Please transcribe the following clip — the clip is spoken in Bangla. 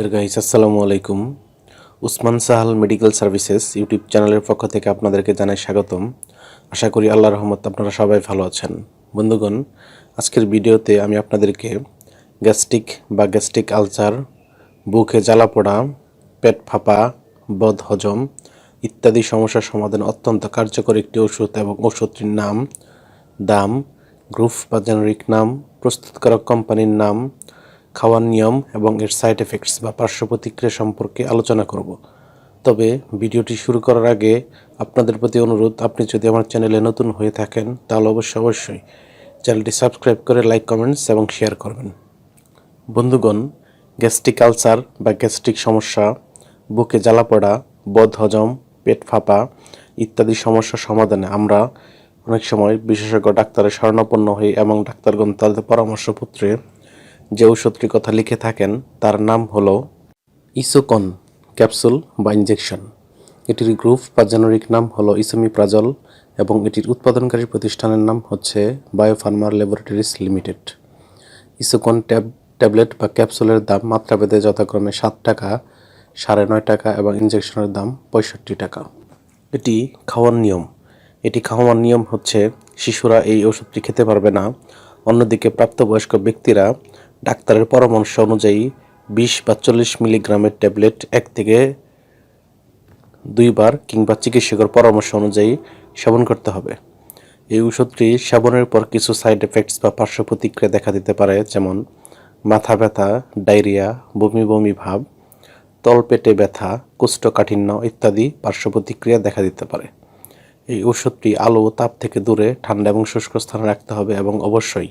গাইস আসসালামু আলাইকুম Usman Sahal medical services YouTube চ্যানেলের পক্ষ থেকে আপনাদেরকে জানাই স্বাগতম। আশা করি আল্লাহ রহমত আপনারা সবাই ভালো আছেন। বন্ধুগণ, আজকের ভিডিওতে আমি আপনাদেরকে গ্যাস্ট্রিক বা গ্যাস্ট্রিক আলসার, বুকে জ্বালা পোড়া, পেট ফাঁপা, বদ হজম ইত্যাদি সমস্যার সমাধান অত্যন্ত কার্যকর একটি ওষুধ এবং ওষুধটির নাম দাম গ্রুপ বা জেনারিক নাম, প্রস্তুতকারক কোম্পানির নাম খাওয়ার নিয়ম এবং এর সাইড এফেক্টস বা পার্শ্ব প্রতিক্রিয়া সম্পর্কে আলোচনা করব। তবে ভিডিওটি শুরু করার আগে আপনাদের প্রতি অনুরোধ, আপনি যদি আমার চ্যানেলে নতুন হয়ে থাকেন, তাহলে অবশ্যই অবশ্যই চ্যানেলটি সাবস্ক্রাইব করে লাইক কমেন্টস এবং শেয়ার করবেন। বন্ধুগণ গ্যাস্ট্রিক আলসার বা গ্যাস্ট্রিক সমস্যা, বুকে জ্বালা পড়া, বদ হজম, পেট ফাঁপা ইত্যাদি সমস্যার সমাধানে আমরা অনেক সময় বিশেষজ্ঞ ডাক্তারের শরণাপন্ন হই এবং ডাক্তারগণ তাদের পরামর্শপত্রে যে ওষুধটির কথা লিখে থাকেন, তার নাম হল ইসোকন ক্যাপসুল বা ইনজেকশন। এটির গ্রুপ বা জেনারিক নাম হলো ইসোমিপ্রাজল এবং এটির উৎপাদনকারী প্রতিষ্ঠানের নাম হচ্ছে বায়োফার্মার laboratories limited. Esocon tab, tablet বা ক্যাপসুলের দাম মাত্রাভেদে যথাক্রমে সাত টাকা, সাড়ে নয় টাকা এবং ইনজেকশনের দাম পঁয়ষট্টি টাকা। এটি খাওয়ার নিয়ম। এটি খাওয়ার নিয়ম হচ্ছে, শিশুরা এই ওষুধটি খেতে পারবে না। অন্যদিকে প্রাপ্তবয়স্ক ব্যক্তিরা ডাক্তারের পরামর্শ অনুযায়ী বিশ বা চল্লিশ মিলিগ্রামের ট্যাবলেট এক থেকে দুইবার কিংবা চিকিৎসকের পরামর্শ অনুযায়ী সেবন করতে হবে। এই ওষুধটি সেবনের পর কিছু সাইড এফেক্টস বা পার্শ্ব প্রতিক্রিয়া দেখা দিতে পারে, যেমন মাথা ব্যথা, ডায়রিয়া, বমি বমি ভাব তলপেটে ব্যথা, কোষ্ঠকাঠিন্য ইত্যাদি পার্শ্ব প্রতিক্রিয়া দেখা দিতে পারে। এই ওষুধটি আলো, তাপ থেকে দূরে, ঠান্ডা এবং শুষ্ক স্থানে রাখতে হবে এবং অবশ্যই